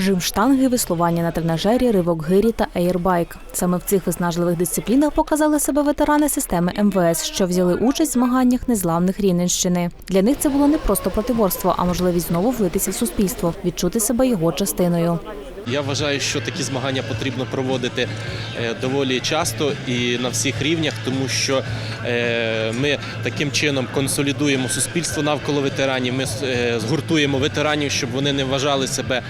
Жим штанги, веслування на тренажері, ривок гирі та ейрбайк. Саме в цих виснажливих дисциплінах показали себе ветерани системи МВС, що взяли участь в змаганнях незламних Рівненщини. Для них це було не просто протиборство, а можливість знову влитися в суспільство, відчути себе його частиною. Я вважаю, що такі змагання потрібно проводити е, доволі часто і на всіх рівнях, тому що е, ми таким чином консолідуємо суспільство навколо ветеранів. Ми е, згуртуємо ветеранів, щоб вони не вважали себе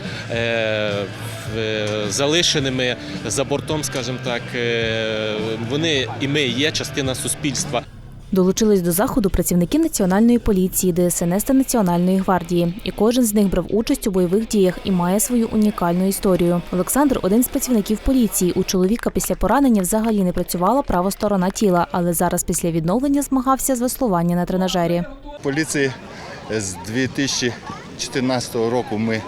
залишеними за бортом, скажімо так. Вони і ми є частина суспільства. Долучились до заходу працівники національної поліції, ДСНС та Національної гвардії. І кожен з них брав участь у бойових діях і має свою унікальну історію. Олександр один з працівників поліції. У чоловіка після поранення взагалі не працювала права сторона тіла, але зараз після відновлення змагався з веслування на тренажері. поліції з 2014 року ми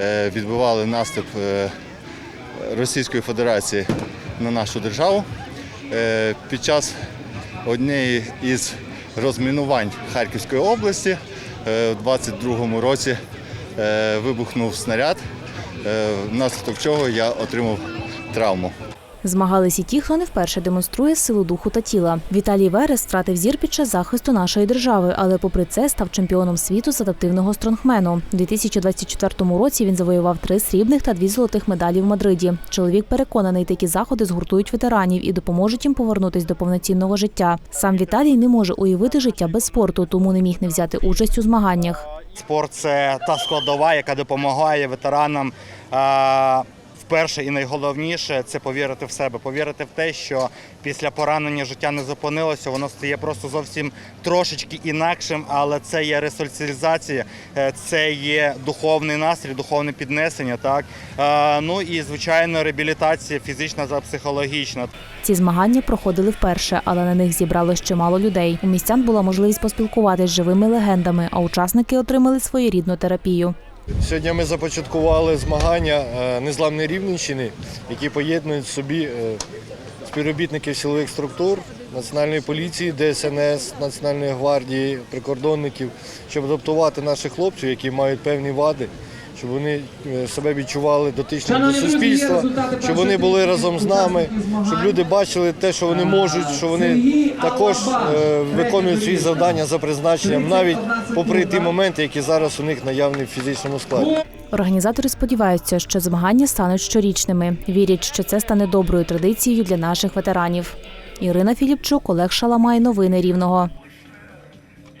е, відбивали наступ е, Російської Федерації на нашу державу. Е, Під час однієї із розмінувань Харківської області е, у 22-му році е, вибухнув снаряд, е, внаслідок чого я отримав травму. Змагались і ті, хто не вперше демонструє силу духу та тіла. Віталій Верес втратив зір під час захисту нашої держави, але попри це став чемпіоном світу з адаптивного стронгмену. У 2024 році він завоював три срібних та дві золотих медалі в Мадриді. Чоловік переконаний, такі заходи згуртують ветеранів і допоможуть їм повернутись до повноцінного життя. Сам Віталій не може уявити життя без спорту, тому не міг не взяти участь у змаганнях. Спорт це та складова, яка допомагає ветеранам. Вперше і найголовніше це повірити в себе, повірити в те, що після поранення життя не зупинилося, воно стає просто зовсім трошечки інакшим, але це є ресоціалізація, е, це є духовний настрій, духовне піднесення. Так Е, ну і звичайно реабілітація фізична та психологічна. Ці змагання проходили вперше, але на них зібралось чимало людей. У містян була можливість поспілкуватися з живими легендами, а учасники отримали своєрідну терапію. Сьогодні ми започаткували змагання е, незламної рівненщини, які поєднують в собі е, співробітників силових структур, Національної поліції, ДСНС, Національної гвардії, прикордонників, щоб адаптувати наших хлопців, які мають певні вади, щоб вони е, себе відчували дотичними до суспільства, щоб вони були разом з нами, щоб люди бачили те, що вони можуть, що вони також е, виконують свої завдання за призначенням, навіть попри ті моменти, які зараз у них наявні в фізичному складі. Організатори сподіваються, що змагання стануть щорічними. Вірять, що це стане доброю традицією для наших ветеранів. Ірина Філіпчук, Олег Шаламай. Новини Рівного.